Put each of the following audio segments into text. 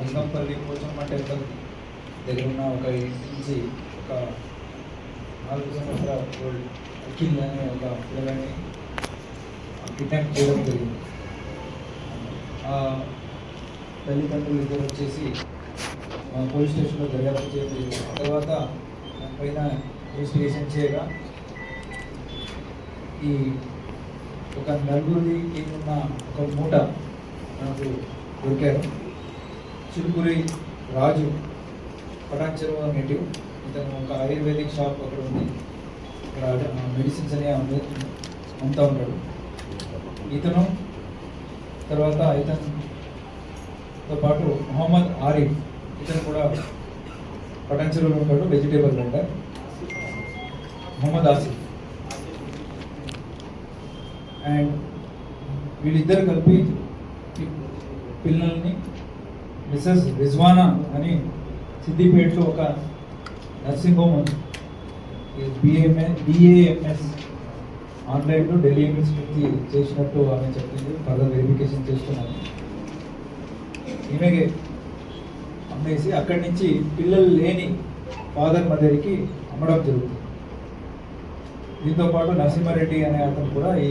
Lingampalli Pochamma temple దగ్గర ఉన్న ఒక నుంచి ఒక నాలుగు సంవత్సరాల ఓల్డ్ అఖిల్ అనే ఒక పిల్లలని కిడ్నాప్ చేయడం జరిగింది. ఆ తల్లిదండ్రులు ఇద్దరు వచ్చేసి పోలీస్ స్టేషన్లో దర్యాప్తు చేయడం జరిగింది. తర్వాత దాని పైన ఇన్వెస్టిగేషన్ చేయగా ఈ ఒక నలుగురిది ఉన్న ఒక మూట దొరికారు. చిలుకూరి రాజు పటాన్చెరువు నేటివ్ ఇతను ఒక ఆయుర్వేదిక్ షాప్ అక్కడ ఉంది. ఇక్కడ మెడిసిన్స్ అనే అమ్ము అమ్ముతా ఉంటాడు. ఇతను తర్వాత ఇతనుతో పాటు మొహమ్మద్ ఆరిఫ్. ఇతను కూడా పటాన్చెరువులో ఉంటాడు vegetable vendor Mohammad Asif. And వీళ్ళిద్దరు కలిపి పిల్లల్ని మిస్సెస్ రిజ్వానా అని సిద్దిపేటలో ఒక నర్సింగ్ హోమ్ ఉంది. బిఏఎంఏ బిఏఎంఎస్ ఆన్లైన్లో ఢిల్లీ యూనివర్సిటీకి చేసినట్టు ఆమె చెప్పింది. ఫర్దర్ వెరిఫికేషన్ చేస్తున్నాను. ఈమెకి అమ్మేసి అక్కడి నుంచి పిల్లలు లేని ఫాదర్ మదర్కి అమ్మడం జరుగుతుంది. దీంతో పాటు నరసింహారెడ్డి అనే అతను కూడా ఈ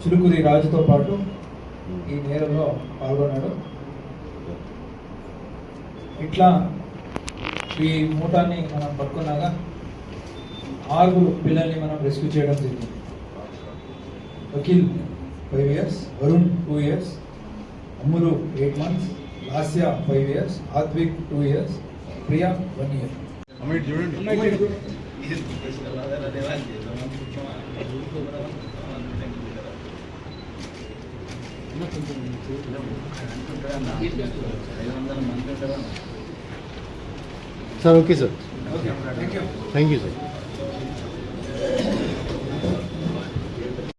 చిలుకురి రాజుతో పాటు ఈ నేరంలో పాల్గొన్నాడు. ఇట్లా ఈ మూటాన్ని మనం పట్టుకున్నాక ఆరుగురు పిల్లల్ని మనం రెస్క్యూ చేయడం జరిగింది. Vakeel five years Varun two years Ammulu eight months Lasya five years Atvik two years Priya one year. అమ్మాయి చూడండి sir okay sir thank you thank you sir